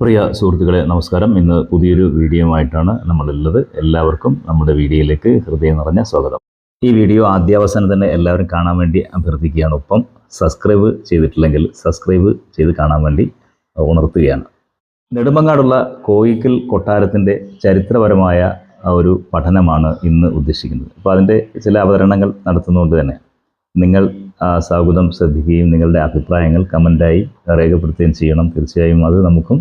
പ്രിയ സുഹൃത്തുക്കളെ നമസ്കാരം. ഇന്ന് പുതിയൊരു വീഡിയോയുമായിട്ടാണ് നമ്മളുള്ളത്. എല്ലാവർക്കും നമ്മുടെ വീഡിയോയിലേക്ക് ഹൃദയം നിറഞ്ഞ സ്വാഗതം. ഈ വീഡിയോ ആദ്യാവസാനം തന്നെ എല്ലാവരും കാണാൻ വേണ്ടി അഭ്യർത്ഥിക്കുകയാണ്. ഒപ്പം സബ്സ്ക്രൈബ് ചെയ്തിട്ടില്ലെങ്കിൽ സബ്സ്ക്രൈബ് ചെയ്ത് കാണാൻ വേണ്ടി ഉണർത്തുകയാണ്. നെടുമങ്ങാടുള്ള കോയിക്കൽ കൊട്ടാരത്തിന്റെ ചരിത്രപരമായ ഒരു പഠനമാണ് ഇന്ന് ഉദ്ദേശിക്കുന്നത്. അപ്പോൾ അതിന്റെ ചില അവതരണങ്ങൾ നടത്തുന്നതുകൊണ്ട് തന്നെ നിങ്ങൾ സ്വാഗതം ശ്രദ്ധിക്കുകയും നിങ്ങളുടെ അഭിപ്രായങ്ങൾ കമന്റായി രേഖപ്പെടുത്തുകയും ചെയ്യണം. തീർച്ചയായും അത് നമുക്കും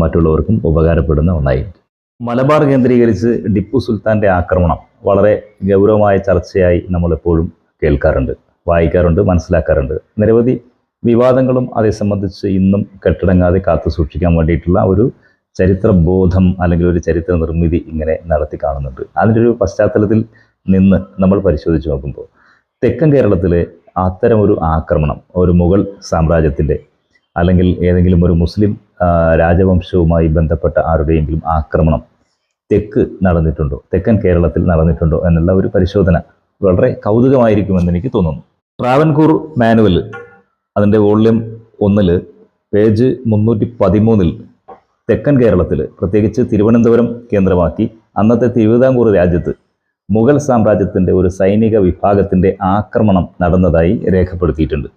മറ്റുള്ളവർക്കും ഉപകാരപ്പെടുന്ന ഒന്നായിരിക്കും മലബാർ കേന്ദ്രീകരിച്ച് ടിപ്പു സുൽത്താന്റെ ആക്രമണം വളരെ ഗൗരവമായ ചർച്ചയായി നമ്മളെപ്പോഴും കേൾക്കാറുണ്ട് വായിക്കാറുണ്ട് മനസ്സിലാക്കാറുണ്ട്. നിരവധി വിവാദങ്ങളും അതേ സംബന്ധിച്ച് ഇന്നും കെട്ടടങ്ങാതെ കാത്തു സൂക്ഷിക്കാൻ വേണ്ടിയിട്ടുള്ള ഒരു ചരിത്ര ബോധം അല്ലെങ്കിൽ ഒരു ചരിത്ര നിർമ്മിതി ഇങ്ങനെ നടത്തി കാണുന്നുണ്ട്. അതിന്റെ ഒരു പശ്ചാത്തലത്തിൽ നിന്ന് നമ്മൾ പരിശോധിച്ച് നോക്കുമ്പോൾ തെക്കൻ കേരളത്തിലെ അത്തരം ഒരു ആക്രമണം ഒരു മുഗൾ സാമ്രാജ്യത്തിന്റെ അല്ലെങ്കിൽ ഏതെങ്കിലും ഒരു മുസ്ലിം രാജവംശവുമായി ബന്ധപ്പെട്ട ആരുടെയെങ്കിലും ആക്രമണം തെക്ക് നടന്നിട്ടുണ്ടോ തെക്കൻ കേരളത്തിൽ നടന്നിട്ടുണ്ടോ എന്നുള്ള ഒരു പരിശോധന വളരെ കൗതുകമായിരിക്കുമെന്ന് എനിക്ക് തോന്നുന്നു. ട്രാവൻകൂർ മാനുവൽ അതിന്റെ വോള്യം ഒന്നിൽ പേജ് മുന്നൂറ്റി പതിമൂന്നിൽ തെക്കൻ കേരളത്തിൽ പ്രത്യേകിച്ച് തിരുവനന്തപുരം കേന്ദ്രമാക്കി അന്നത്തെ തിരുവിതാംകൂർ രാജ്യത്ത് മുഗൾ സാമ്രാജ്യത്തിന്റെ ഒരു സൈനിക വിഭാഗത്തിന്റെ ആക്രമണം നടന്നതായി രേഖപ്പെടുത്തിയിട്ടുണ്ട്.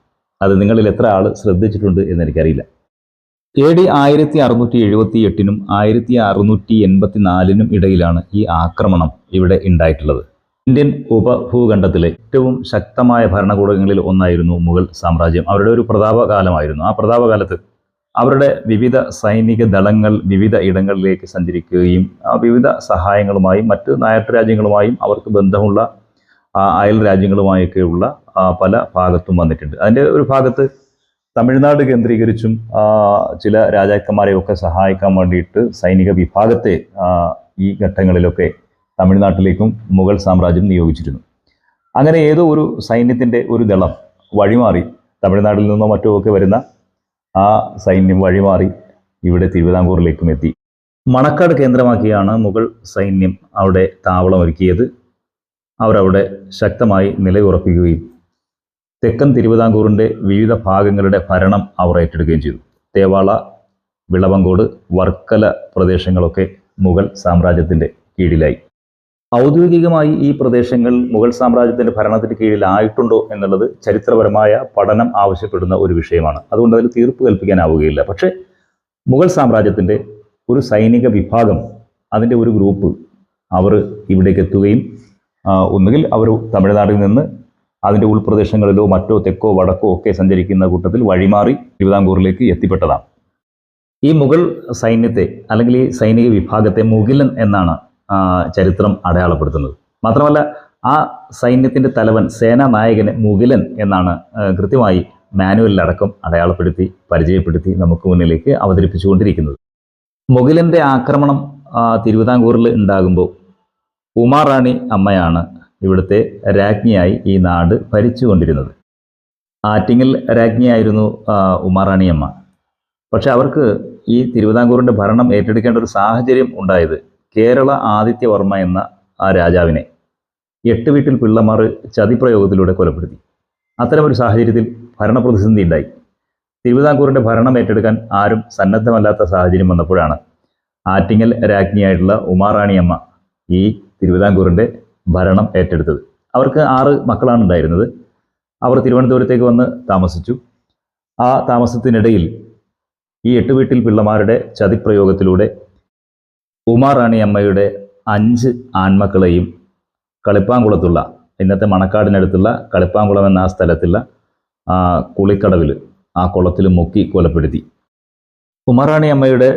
അത് നിങ്ങളിൽ എത്ര ആൾ ശ്രദ്ധിച്ചിട്ടുണ്ട് എന്നെനിക്കറിയില്ല എ ഡി ആയിരത്തി അറുന്നൂറ്റി എഴുപത്തി എട്ടിനും ആയിരത്തി അറുന്നൂറ്റി എൺപത്തി നാലിനും ഇടയിലാണ് ഈ ആക്രമണം ഇവിടെ ഉണ്ടായിട്ടുള്ളത്. ഇന്ത്യൻ ഉപഭൂഖണ്ഡത്തിലെ ഏറ്റവും ശക്തമായ ഭരണകൂടങ്ങളിൽ ഒന്നായിരുന്നു മുഗൾ സാമ്രാജ്യം. അവരുടെ ഒരു പ്രതാപകാലമായിരുന്നു. ആ പ്രതാപകാലത്ത് അവരുടെ വിവിധ സൈനിക ദളങ്ങൾ വിവിധ ഇടങ്ങളിലേക്ക് സഞ്ചരിക്കുകയും ആ വിവിധ സഹായങ്ങളുമായും മറ്റ് നായർ രാജ്യങ്ങളുമായും അവർക്ക് ബന്ധമുള്ള അയൽ രാജ്യങ്ങളുമായൊക്കെയുള്ള പല ഭാഗത്തും വന്നിട്ടുണ്ട്. അതിന്റെ ഒരു ഭാഗത്ത് തമിഴ്നാട് കേന്ദ്രീകരിച്ചും ചില രാജാക്കന്മാരെയൊക്കെ സഹായിക്കാൻ വേണ്ടിയിട്ട് സൈനിക വിഭാഗത്തെ ഈ ഘട്ടങ്ങളിലൊക്കെ തമിഴ്നാട്ടിലേക്കും മുഗൾ സാമ്രാജ്യം നിയോഗിച്ചിരുന്നു. അങ്ങനെ ഏതോ ഒരു സൈന്യത്തിന്റെ ഒരു ദളം വഴിമാറി തമിഴ്നാട്ടിൽ നിന്നോ മറ്റോ ഒക്കെ വരുന്ന ആ സൈന്യം വഴിമാറി ഇവിടെ തിരുവിതാംകൂറിലേക്കും എത്തി. മണക്കാട് കേന്ദ്രമാക്കിയാണ് മുഗൾ സൈന്യം അവിടെ താവളമൊരുക്കിയത്. അവരവിടെ ശക്തമായി നിലയുറപ്പിക്കുകയും തെക്കൻ തിരുവിതാംകൂറിന്റെ വിവിധ ഭാഗങ്ങളുടെ ഭരണം അവർ ഏറ്റെടുക്കുകയും ചെയ്തു. തേവാള വിളവങ്കോട് വർക്കല പ്രദേശങ്ങളൊക്കെ മുഗൾ സാമ്രാജ്യത്തിന്റെ കീഴിലായി. ഔദ്യോഗികമായി ഈ പ്രദേശങ്ങൾ മുഗൾ സാമ്രാജ്യത്തിന്റെ ഭരണത്തിന് കീഴിലായിട്ടുണ്ടോ എന്നുള്ളത് ചരിത്രപരമായ പഠനം ആവശ്യപ്പെടുന്ന ഒരു വിഷയമാണ്. അതുകൊണ്ട് അതിൽ തീർപ്പ് കൽപ്പിക്കാനാവുകയില്ല. പക്ഷേ മുഗൾ സാമ്രാജ്യത്തിന്റെ ഒരു സൈനിക വിഭാഗം അതിന്റെ ഒരു ഗ്രൂപ്പ് അവർ ഇവിടേക്ക് എത്തുകയും ഒന്നുകിൽ അവർ തമിഴ്നാട്ടിൽ നിന്ന് അതിന്റെ ഉൾപ്രദേശങ്ങളിലോ മറ്റോ തെക്കോ വടക്കോ ഒക്കെ സഞ്ചരിക്കുന്ന കൂട്ടത്തിൽ വഴിമാറി തിരുവിതാംകൂറിലേക്ക് എത്തിപ്പെട്ടതാണ്. ഈ മുഗൾ സൈന്യത്തെ അല്ലെങ്കിൽ ഈ സൈനിക വിഭാഗത്തെ മുകിലൻ എന്നാണ് ചരിത്രം അടയാളപ്പെടുത്തുന്നത്. മാത്രമല്ല ആ സൈന്യത്തിന്റെ തലവൻ സേനാനായകന് മുകിലൻ എന്നാണ് കൃത്യമായി മാനുവലിലടക്കം അടയാളപ്പെടുത്തി പരിചയപ്പെടുത്തി നമുക്ക് മുന്നിലേക്ക് അവതരിപ്പിച്ചുകൊണ്ടിരിക്കുന്നത്. മുകിലന്റെ ആക്രമണം തിരുവിതാംകൂറിൽ ഉണ്ടാകുമ്പോൾ ഉമാറാണി അമ്മയാണ് ഇവിടുത്തെ രാജ്ഞിയായി ഈ നാട് ഭരിച്ചുകൊണ്ടിരുന്നത്. ആറ്റിങ്ങൽ രാജ്ഞിയായിരുന്നു ഉമാറാണിയമ്മ. പക്ഷെ അവർക്ക് ഈ തിരുവിതാംകൂറിന്റെ ഭരണം ഏറ്റെടുക്കേണ്ട ഒരു സാഹചര്യം ഉണ്ടായത് കേരള ആദിത്യവർമ്മ എന്ന ആ രാജാവിനെ. എട്ട് വീട്ടിൽ പിള്ളമാർ ചതിപ്രയോഗത്തിലൂടെ കൊലപ്പെടുത്തി. അത്തരമൊരു സാഹചര്യത്തിൽ ഭരണപ്രതിസന്ധി ഉണ്ടായി. തിരുവിതാംകൂറിന്റെ ഭരണം ഏറ്റെടുക്കാൻ ആരും സന്നദ്ധമല്ലാത്ത സാഹചര്യം വന്നപ്പോഴാണ് ആറ്റിങ്ങൽ രാജ്ഞിയായിട്ടുള്ള ഉമാറാണിയമ്മ ഈ തിരുവിതാംകൂറിന്റെ ഭരണം ഏറ്റെടുത്തത്. അവർക്ക് ആറ് മക്കളാണ് ഉണ്ടായിരുന്നത്. അവർ തിരുവനന്തപുരത്തേക്ക് വന്ന് താമസിച്ചു. ആ താമസത്തിനിടയിൽ ഈ എട്ട് വീട്ടിൽ പിള്ളമാരുടെ ചതിപ്രയോഗത്തിലൂടെ ഉമാറാണി അമ്മയുടെ അഞ്ച് ആൺമക്കളെയും കളിപ്പാങ്കുളത്തുള്ള ഇന്നത്തെ മണക്കാടിനടുത്തുള്ള കളിപ്പാങ്കുളം എന്ന ആ സ്ഥലത്തുള്ള കുളിക്കടവിൽ ആ കുളത്തിൽ മുക്കി കൊലപ്പെടുത്തി. ഉമാറാണി അമ്മയുടെ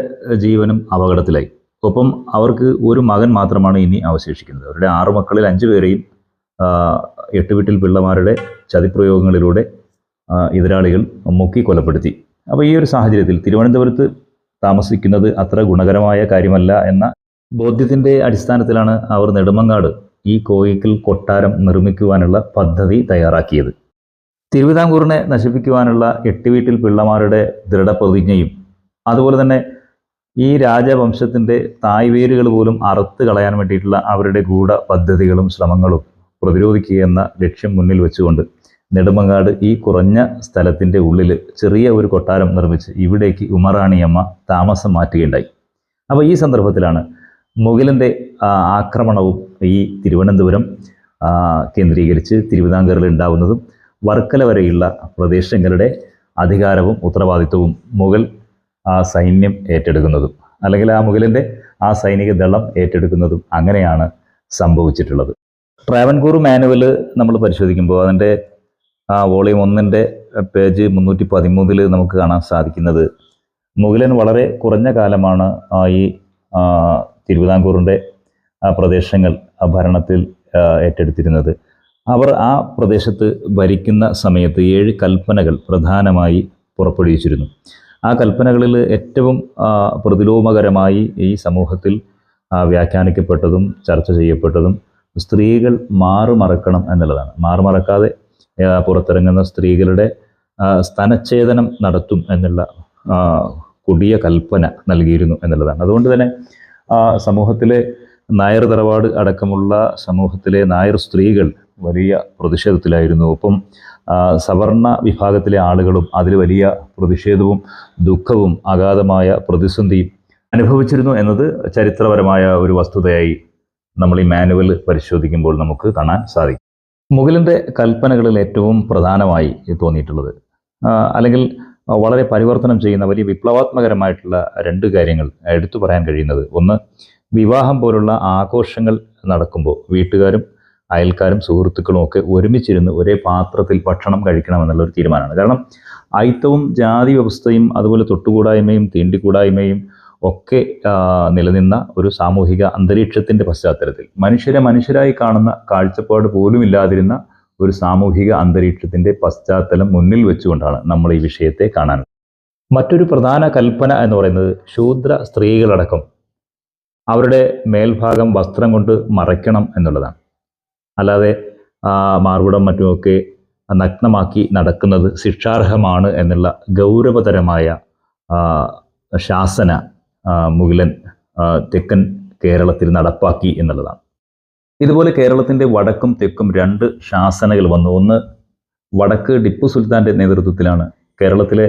ജീവനും അപകടത്തിലായി. ഒപ്പം അവർക്ക് ഒരു മകൻ മാത്രമാണ് ഇനി അവശേഷിക്കുന്നത്. അവരുടെ ആറു മക്കളിൽ അഞ്ചു പേരെയും എട്ടുവീട്ടിൽ എട്ട് വീട്ടിൽ പിള്ളമാരുടെ ചതിപ്രയോഗങ്ങളിലൂടെ എതിരാളികൾ മുക്കി കൊലപ്പെടുത്തി. അപ്പോൾ ഈ ഒരു സാഹചര്യത്തിൽ തിരുവനന്തപുരത്ത് താമസിക്കുന്നത് അത്ര ഗുണകരമായ കാര്യമല്ല എന്ന ബോധ്യത്തിന്റെ അടിസ്ഥാനത്തിലാണ് അവർ നെടുമങ്ങാട് ഈ കോയിക്കൽ കൊട്ടാരം നിർമ്മിക്കുവാനുള്ള പദ്ധതി തയ്യാറാക്കിയത്. തിരുവിതാംകൂറിനെ നശിപ്പിക്കുവാനുള്ള എട്ട് വീട്ടിൽ പിള്ളമാരുടെ ദൃഢപ്രതിജ്ഞയും അതുപോലെ തന്നെ ഈ രാജവംശത്തിന്റെ തായ്വേരുകൾ പോലും അറുത്ത് കളയാൻ വേണ്ടിയിട്ടുള്ള അവരുടെ ഗൂഢ പദ്ധതികളും ശ്രമങ്ങളും പ്രതിരോധിക്കുക എന്ന ലക്ഷ്യം മുന്നിൽ വെച്ചുകൊണ്ട് നെടുമങ്ങാട് ഈ കുറഞ്ഞ സ്ഥലത്തിന്റെ ഉള്ളിൽ ചെറിയ ഒരു കൊട്ടാരം നിർമ്മിച്ച് ഇവിടേക്ക് ഉമറാണിയമ്മ താമസം മാറ്റുകയുണ്ടായി. അപ്പോൾ ഈ സന്ദർഭത്തിലാണ് മുഗലിന്റെ ആക്രമണവും ഈ തിരുവനന്തപുരം കേന്ദ്രീകരിച്ച് തിരുവിതാംകൂറിൽ ഉണ്ടാവുന്നതും വർക്കല വരെയുള്ള പ്രദേശങ്ങളുടെ അധികാരവും ഉത്തരവാദിത്വവും മുഗൾ ആ സൈന്യം ഏറ്റെടുക്കുന്നതും അല്ലെങ്കിൽ ആ മുഗലിന്റെ ആ സൈനിക ദളം ഏറ്റെടുക്കുന്നതും അങ്ങനെയാണ് സംഭവിച്ചിട്ടുള്ളത്. ട്രാവൻകൂർ മാനുവൽ നമ്മൾ പരിശോധിക്കുമ്പോൾ അതിന്റെ ആ വോളിയം ഒന്നിന്റെ പേജ് മുന്നൂറ്റി പതിമൂന്നിൽ നമുക്ക് കാണാൻ സാധിക്കുന്നത് മുഗലൻ വളരെ കുറഞ്ഞ കാലമാണ് ഈ തിരുവിതാംകൂറിന്റെ പ്രദേശങ്ങൾ ഭരണത്തിൽ ഏറ്റെടുത്തിരുന്നത്. അവർ ആ പ്രദേശത്ത് ഭരിക്കുന്ന സമയത്ത് ഏഴ് കൽപ്പനകൾ പ്രധാനമായി പുറപ്പെടുവിച്ചിരുന്നു. ആ കൽപ്പനകളിൽ ഏറ്റവും പ്രതിലോമകരമായി ഈ സമൂഹത്തിൽ വ്യാഖ്യാനിക്കപ്പെട്ടതും ചർച്ച ചെയ്യപ്പെട്ടതും സ്ത്രീകൾ മാറുമറക്കണം എന്നുള്ളതാണ്. മാറുമറക്കാതെ പുറത്തിറങ്ങുന്ന സ്ത്രീകളുടെ ആ, സ്തനച്ഛേദനം നടത്തും എന്നുള്ള കൊടിയ കൽപ്പന നൽകിയിരുന്നു എന്നുള്ളതാണ്. അതുകൊണ്ട് തന്നെ സമൂഹത്തിലെ നായർ തറവാട് അടക്കമുള്ള സമൂഹത്തിലെ നായർ സ്ത്രീകൾ വലിയ പ്രതിഷേധത്തിലായിരുന്നു. ഒപ്പം സവർണ വിഭാഗത്തിലെ ആളുകളും അതിൽ വലിയ പ്രതിഷേധവും ദുഃഖവും അഗാധമായ പ്രതിസന്ധിയും അനുഭവിച്ചിരുന്നു എന്നത് ചരിത്രപരമായ ഒരു വസ്തുതയായി നമ്മൾ ഈ മാനുവൽ പരിശോധിക്കുമ്പോൾ നമുക്ക് കാണാൻ സാധിക്കും. മുഗലിന്റെ കൽപ്പനകളിൽ ഏറ്റവും പ്രധാനമായി തോന്നിയിട്ടുള്ളത് അല്ലെങ്കിൽ വളരെ പരിവർത്തനം ചെയ്യുന്ന വലിയ വിപ്ലവാത്മകരമായിട്ടുള്ള രണ്ട് കാര്യങ്ങൾ എടുത്തു പറയാൻ കഴിയുന്നത്. ഒന്ന് വിവാഹം പോലുള്ള ആഘോഷങ്ങൾ നടക്കുമ്പോൾ വീട്ടുകാരും അയൽക്കാരും സുഹൃത്തുക്കളും ഒക്കെ ഒരുമിച്ചിരുന്ന് ഒരേ പാത്രത്തിൽ ഭക്ഷണം കഴിക്കണമെന്നുള്ള ഒരു തീരുമാനമാണ്. കാരണം അയിത്തവും ജാതി വ്യവസ്ഥയും അതുപോലെ തൊട്ടുകൂടായ്മയും തീണ്ടിക്കൂടായ്മയും ഒക്കെ നിലനിന്ന ഒരു സാമൂഹിക അന്തരീക്ഷത്തിന്റെ പശ്ചാത്തലത്തിൽ മനുഷ്യരെ മനുഷ്യരായി കാണുന്ന കാഴ്ചപ്പാട് പോലും ഇല്ലാതിരുന്ന ഒരു സാമൂഹിക അന്തരീക്ഷത്തിന്റെ പശ്ചാത്തലം മുന്നിൽ വെച്ചുകൊണ്ടാണ് നമ്മൾ ഈ വിഷയത്തെ കാണാൻ മറ്റൊരു പ്രധാന കൽപ്പന എന്ന് പറയുന്നത് ശൂദ്ര സ്ത്രീകളടക്കം. അവരുടെ മേൽഭാഗം വസ്ത്രം കൊണ്ട് മറയ്ക്കണം എന്നുള്ളതാണ്. അല്ലാതെ മാർവിടം മറ്റുമൊക്കെ നഗ്നമാക്കി നടക്കുന്നത് ശിക്ഷാർഹമാണ് എന്നുള്ള ഗൗരവതരമായ ശാസന മുകിലൻ തെക്കൻ കേരളത്തിൽ നടപ്പാക്കി എന്നുള്ളതാണ്. ഇതുപോലെ കേരളത്തിന്റെ വടക്കും തെക്കും രണ്ട് ശാസനകൾ വന്നു. ഒന്ന് വടക്ക് ടിപ്പു സുൽത്താന്റെ നേതൃത്വത്തിലാണ്. കേരളത്തിലെ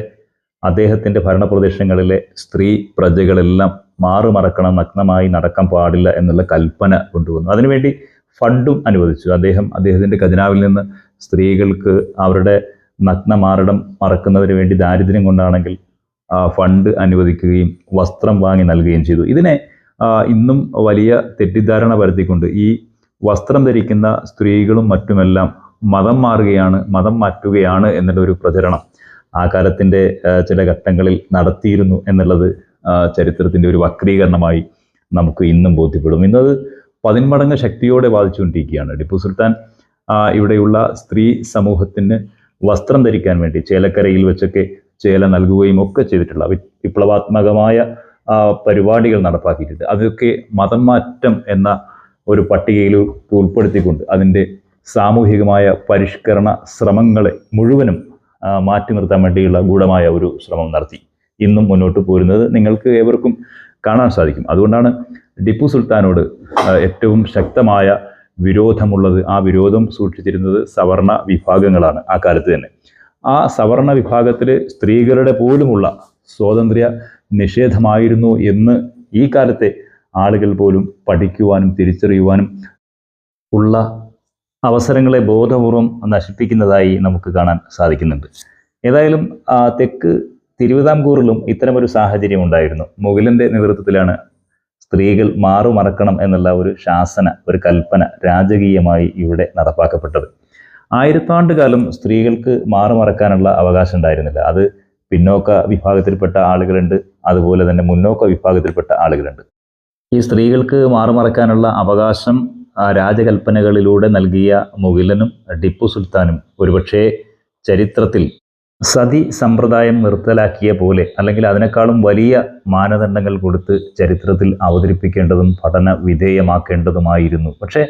അദ്ദേഹത്തിന്റെ ഭരണപ്രദേശങ്ങളിലെ സ്ത്രീ പ്രജകളെല്ലാം മാറുമറക്കണം നഗ്നമായി നടക്കാൻ പാടില്ല എന്നുള്ള കൽപ്പന കൊണ്ടുവന്നു. അതിനുവേണ്ടി ഫണ്ടും അനുവദിച്ചു. അദ്ദേഹം അദ്ദേഹത്തിന്റെ ഖജനാവിൽ നിന്ന് സ്ത്രീകൾക്ക് അവരുടെ നഗ്നമാരടം മറക്കുന്നതിന് വേണ്ടി ദാരിദ്ര്യം കൊണ്ടാണെങ്കിൽ ഫണ്ട് അനുവദിക്കുകയും വസ്ത്രം വാങ്ങി നൽകുകയും ചെയ്തു. ഇതിനെ ഇന്നും വലിയ തെറ്റിദ്ധാരണ പരത്തിക്കൊണ്ട് ഈ വസ്ത്രം ധരിക്കുന്ന സ്ത്രീകളും മറ്റുമെല്ലാം മതം മാറുകയാണ് മതം മാറ്റുകയാണ് എന്നുള്ള ഒരു പ്രചരണം ആ കാലത്തിന്റെ ചില ഘട്ടങ്ങളിൽ നടത്തിയിരുന്നു എന്നുള്ളത് ചരിത്രത്തിന്റെ ഒരു വക്രീകരണമായി നമുക്ക് ഇന്നും ബോധ്യപ്പെടും. ഇന്നത് പതിന്മടങ്ങ് ശക്തിയോടെ ബാധിച്ചുകൊണ്ടിരിക്കുകയാണ്. ടിപ്പു സുൽത്താൻ ഇവിടെയുള്ള സ്ത്രീ സമൂഹത്തിന് വസ്ത്രം ധരിക്കാൻ വേണ്ടി ചേലക്കരയിൽ വെച്ചൊക്കെ ചേല നൽകുകയും ഒക്കെ ചെയ്തിട്ടുള്ള വിപ്ലവാത്മകമായ പരിപാടികൾ നടപ്പാക്കിയിട്ടുണ്ട്. അതൊക്കെ മതം മാറ്റം എന്ന ഒരു പട്ടികയിൽ ഉൾപ്പെടുത്തിക്കൊണ്ട് അതിന്റെ സാമൂഹികമായ പരിഷ്കരണ ശ്രമങ്ങളെ മുഴുവനും മാറ്റി നിർത്താൻ വേണ്ടിയുള്ള ഗൂഢമായ ഒരു ശ്രമം നടത്തി. ഇന്നും മുന്നോട്ട് പോരുന്നത് നിങ്ങൾക്ക് ഏവർക്കും കാണാൻ സാധിക്കും. അതുകൊണ്ടാണ് ടിപ്പു സുൽത്താനോട് ഏറ്റവും ശക്തമായ വിരോധമുള്ളത് ആ വിരോധം സൂക്ഷിച്ചിരുന്നത് സവർണ വിഭാഗങ്ങളാണ് ആ കാലത്ത് തന്നെ. ആ സവർണ വിഭാഗത്തിൽ സ്ത്രീകളുടെ പോലുമുള്ള സ്വാതന്ത്ര്യ നിഷേധമായിരുന്നു എന്ന് ഈ കാലത്തെ ആളുകൾ പോലും പഠിക്കുവാനും തിരിച്ചറിയുവാനും ഉള്ള അവസരങ്ങളെ ബോധപൂർവം നശിപ്പിക്കുന്നതായി നമുക്ക് കാണാൻ സാധിക്കുന്നുണ്ട്. ഏതായാലും തെക്ക് തിരുവിതാംകൂറിലും ഇത്തരമൊരു സാഹചര്യം ഉണ്ടായിരുന്നു. മുഗലിന്റെ നേതൃത്വത്തിലാണ് സ്ത്രീകൾ മാറുമറക്കണം എന്നുള്ള ഒരു ശാസന ഒരു കൽപ്പന രാജകീയമായി ഇവിടെ നടപ്പാക്കപ്പെട്ടത്. ആയിരത്താണ്ട് കാലം സ്ത്രീകൾക്ക് മാറുമറക്കാനുള്ള അവകാശം ഉണ്ടായിരുന്നില്ല. അത് പിന്നോക്ക വിഭാഗത്തിൽപ്പെട്ട ആളുകളുണ്ട് അതുപോലെ തന്നെ മുന്നോക്ക വിഭാഗത്തിൽപ്പെട്ട ആളുകളുണ്ട്. ഈ സ്ത്രീകൾക്ക് മാറുമറക്കാനുള്ള അവകാശം രാജകൽപ്പനകളിലൂടെ നൽകിയ മുഗിലനും ടിപ്പു സുൽത്താനും ഒരുപക്ഷേ ചരിത്രത്തിൽ സതി സമ്പ്രദായം നിർത്തലാക്കിയ പോലെ അല്ലെങ്കിൽ അതിനേക്കാളും വലിയ മാനദണ്ഡങ്ങൾ കൊടുത്ത് ചരിത്രത്തിൽ അവതരിപ്പിക്കേണ്ടതും പഠന വിധേയമാക്കേണ്ടതുമായിരുന്നു. പക്ഷേ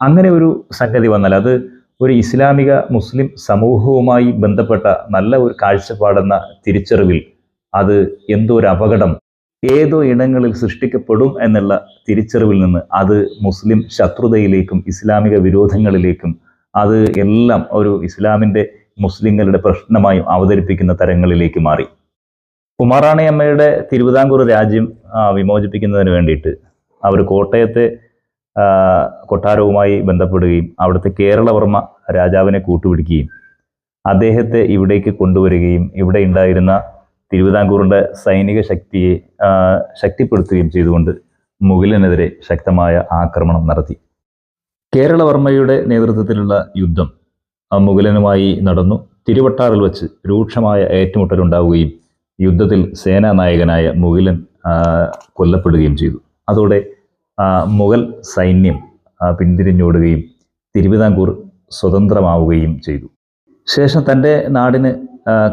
അങ്ങനെ ഒരു സംഗതി വന്നാൽ അത് ഒരു ഇസ്ലാമിക മുസ്ലിം സമൂഹവുമായി ബന്ധപ്പെട്ട നല്ല ഒരു കാഴ്ചപ്പാടെന്ന തിരിച്ചറിവിൽ അത് എന്തോ ഒരു അപകടം ഏതോ ഇടങ്ങളിൽ സൃഷ്ടിക്കപ്പെടും എന്നുള്ള തിരിച്ചറിവിൽ നിന്ന് അത് മുസ്ലിം ശത്രുതയിലേക്കും ഇസ്ലാമിക വിരോധങ്ങളിലേക്കും അത് എല്ലാം ഒരു ഇസ്ലാമിന്റെ മുസ്ലിങ്ങളുടെ പ്രശ്നമായും അവതരിപ്പിക്കുന്ന തരങ്ങളിലേക്ക് മാറി. കുമാറാണി അമ്മയുടെ തിരുവിതാംകൂർ രാജ്യം വിമോചിപ്പിക്കുന്നതിന് വേണ്ടിയിട്ട് അവർ കോട്ടയത്തെ കൊട്ടാരവുമായി ബന്ധപ്പെടുകയും അവിടുത്തെ കേരളവർമ്മ രാജാവിനെ കൂട്ടുപിടിക്കുകയും അദ്ദേഹത്തെ ഇവിടേക്ക് കൊണ്ടുവരികയും ഇവിടെ ഉണ്ടായിരുന്ന തിരുവിതാംകൂറിന്റെ സൈനിക ശക്തിയെ ശക്തിപ്പെടുത്തുകയും ചെയ്തുകൊണ്ട് മുഗലിനെതിരെ ശക്തമായ ആക്രമണം നടത്തി. കേരളവർമ്മയുടെ നേതൃത്വത്തിലുള്ള യുദ്ധം ആ മുഗലനുമായി നടന്നു. തിരുവട്ടാറിൽ വച്ച് രൂക്ഷമായ ഏറ്റുമുട്ടലുണ്ടാവുകയും യുദ്ധത്തിൽ സേനാനായകനായ മുഗലൻ ആ, കൊല്ലപ്പെടുകയും ചെയ്തു. അതോടെ മുഗൾ സൈന്യം പിന്തിരിഞ്ഞോടുകയും തിരുവിതാംകൂർ സ്വതന്ത്രമാവുകയും ചെയ്തു. ശേഷം തന്റെ നാടിന്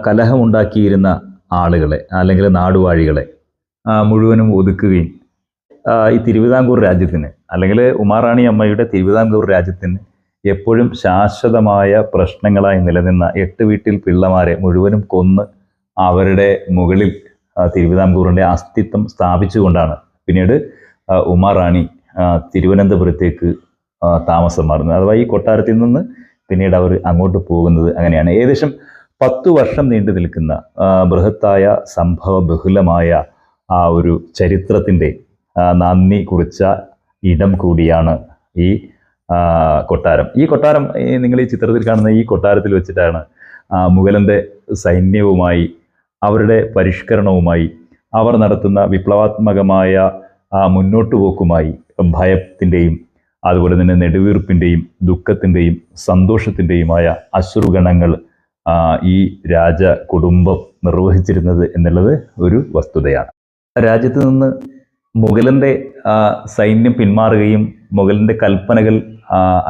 കലഹമുണ്ടാക്കിയിരുന്ന ആളുകളെ അല്ലെങ്കിൽ നാടുവാഴികളെ മുഴുവനും ഒതുക്കുകയും ഈ തിരുവിതാംകൂർ രാജ്യത്തിന് അല്ലെങ്കിൽ ഉമാറാണി അമ്മയുടെ തിരുവിതാംകൂർ രാജ്യത്തിന് എപ്പോഴും ശാശ്വതമായ പ്രശ്നങ്ങളായി നിലനിന്ന എട്ട് വീട്ടിൽ പിള്ളമാരെ മുഴുവനും കൊന്ന് അവരുടെ മുകളിൽ തിരുവിതാംകൂറിന്റെ അസ്തിത്വം സ്ഥാപിച്ചുകൊണ്ടാണ്. പിന്നീട് ഉമാറാണി തിരുവനന്തപുരത്തേക്ക് താമസം മാറുന്നത്. അഥവാ ഈ കൊട്ടാരത്തിൽ നിന്ന് പിന്നീട് അവർ അങ്ങോട്ട് പോകുന്നത് അങ്ങനെയാണ്. ഏകദേശം പത്തു വർഷം നീണ്ടു നിൽക്കുന്ന ബൃഹത്തായ സംഭവ ബഹുലമായ ആ ഒരു ചരിത്രത്തിന്റെ നന്ദി കുറിച്ച ഇടം കൂടിയാണ് ഈ കൊട്ടാരം. ഈ കൊട്ടാരം നിങ്ങൾ ഈ ചിത്രത്തിൽ കാണുന്ന ഈ കൊട്ടാരത്തിൽ വെച്ചിട്ടാണ് മുഗലന്റെ സൈന്യവുമായി അവരുടെ പരിഷ്കരണവുമായി അവർ നടത്തുന്ന വിപ്ലവാത്മകമായ മുന്നോട്ടുപോക്കുമായി ഭയത്തിന്റെയും അതുപോലെ തന്നെ നെടുവീർപ്പിന്റെയും ദുഃഖത്തിന്റെയും സന്തോഷത്തിന്റെയുമായ അശ്രുഗണങ്ങൾ ഈ രാജ കുടുംബം നിർവഹിച്ചിരുന്നത് എന്നുള്ളത് ഒരു വസ്തുതയാണ്. രാജ്യത്ത് നിന്ന് മുഗലന്റെ സൈന്യം പിന്മാറുകയും മുഗലന്റെ കൽപ്പനകൾ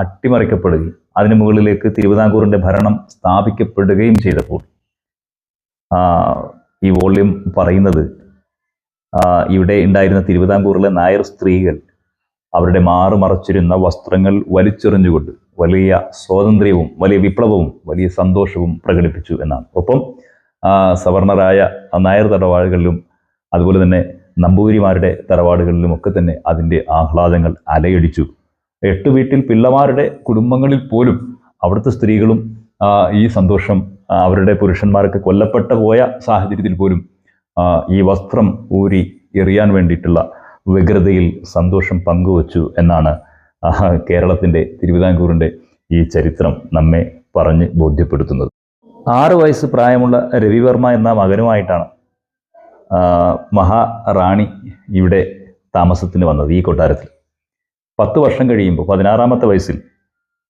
അട്ടിമറിക്കപ്പെടുകയും അതിനു മുകളിലേക്ക് തിരുവിതാംകൂറിന്റെ ഭരണം സ്ഥാപിക്കപ്പെടുകയും ചെയ്തപ്പോൾ ഈ വോള്യം പറയുന്നത് ഇവിടെ ഉണ്ടായിരുന്ന തിരുവിതാംകൂറിലെ നായർ സ്ത്രീകൾ അവരുടെ മാറു മറച്ചിരുന്ന വസ്ത്രങ്ങൾ വലിച്ചെറിഞ്ഞുകൊണ്ട് വലിയ സ്വാതന്ത്ര്യവും വലിയ വിപ്ലവവും വലിയ സന്തോഷവും പ്രകടിപ്പിച്ചു എന്നാണ്. ഒപ്പം സവർണരായ നായർ തറവാടുകളിലും അതുപോലെ തന്നെ നമ്പൂതിരിമാരുടെ തറവാടുകളിലും ഒക്കെ തന്നെ അതിന്റെ ആഹ്ലാദങ്ങൾ അലയടിച്ചു. എട്ട് വീട്ടിൽ പിള്ളമാരുടെ കുടുംബങ്ങളിൽ പോലും അവിടുത്തെ സ്ത്രീകളും ഈ സന്തോഷം അവരുടെ പുരുഷന്മാർക്ക് കൊല്ലപ്പെട്ട പോയ സാഹചര്യത്തിൽ പോലും ഈ വസ്ത്രം ഊരി എറിയാൻ വേണ്ടിയിട്ടുള്ള വ്യഗ്രതയിൽ സന്തോഷം പങ്കുവച്ചു എന്നാണ് കേരളത്തിന്റെ തിരുവിതാംകൂറിന്റെ ഈ ചരിത്രം നമ്മെ പറഞ്ഞ് ബോധ്യപ്പെടുത്തുന്നത്. ആറ് വയസ്സ് പ്രായമുള്ള രവിവർമ്മ എന്ന മകനുമായിട്ടാണ് മഹാറാണി ഇവിടെ താമസത്തിന് വന്നത് ഈ കൊട്ടാരത്തിൽ. പത്ത് വർഷം കഴിയുമ്പോൾ പതിനാറാമത്തെ വയസ്സിൽ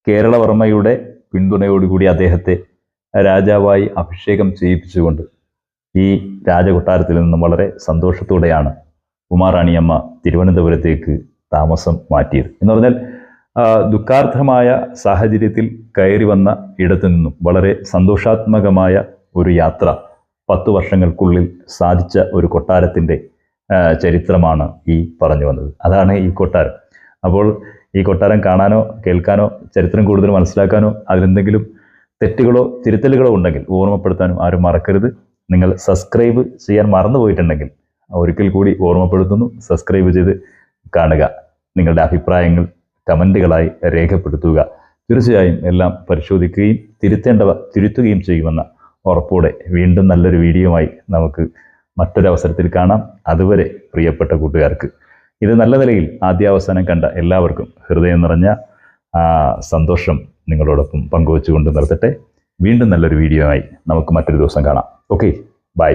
കേരളവർമ്മയുടെ പിന്തുണയോടുകൂടി അദ്ദേഹത്തെ രാജാവായി അഭിഷേകം ചെയ്യിപ്പിച്ചുകൊണ്ട് ഈ രാജകൊട്ടാരത്തിൽ നിന്നും വളരെ സന്തോഷത്തോടെയാണ് ഉമാറാണിയമ്മ തിരുവനന്തപുരത്തേക്ക് താമസം മാറ്റിയത്. എന്ന് പറഞ്ഞാൽ ദുഃഖാർത്ഥമായ സാഹചര്യത്തിൽ കയറി വന്ന ഇടത്തു നിന്നും വളരെ സന്തോഷാത്മകമായ ഒരു യാത്ര പത്ത് വർഷങ്ങൾക്കുള്ളിൽ സാധിച്ച ഒരു കൊട്ടാരത്തിന്റെ ചരിത്രമാണ് ഈ പറഞ്ഞു വന്നത്. അതാണ് ഈ കൊട്ടാരം. അപ്പോൾ ഈ കൊട്ടാരം കാണാനോ കേൾക്കാനോ ചരിത്രം കൂടുതൽ മനസ്സിലാക്കാനോ അതിലെന്തെങ്കിലും തെറ്റുകളോ തിരുത്തലുകളോ ഉണ്ടെങ്കിൽ ഓർമ്മപ്പെടുത്താനും ആരും മറക്കരുത്. നിങ്ങൾ സബ്സ്ക്രൈബ് ചെയ്യാൻ മറന്നു പോയിട്ടുണ്ടെങ്കിൽ ഒരിക്കൽ കൂടി ഓർമ്മപ്പെടുത്തുന്നു. സബ്സ്ക്രൈബ് ചെയ്ത് കാണുക. നിങ്ങളുടെ അഭിപ്രായങ്ങൾ കമന്റുകളായി രേഖപ്പെടുത്തുക. തീർച്ചയായും എല്ലാം പരിശോധിക്കുകയും തിരുത്തേണ്ടവ തിരുത്തുകയും ചെയ്യുമെന്ന ഉറപ്പോടെ വീണ്ടും നല്ലൊരു വീഡിയോയുമായി നമുക്ക് മറ്റൊരവസരത്തിൽ കാണാം. അതുവരെ പ്രിയപ്പെട്ട കൂട്ടുകാർക്ക് ഇത് നല്ല നിലയിൽ ആദ്യാവസാനം കണ്ട എല്ലാവർക്കും ഹൃദയം നിറഞ്ഞ സന്തോഷം നിങ്ങളോടൊപ്പം പങ്കുവെച്ചുകൊണ്ട് നിർത്തട്ടെ. വീണ്ടും നല്ലൊരു വീഡിയോ ആയി നമുക്ക് മറ്റൊരു ദിവസം കാണാം. Okay bye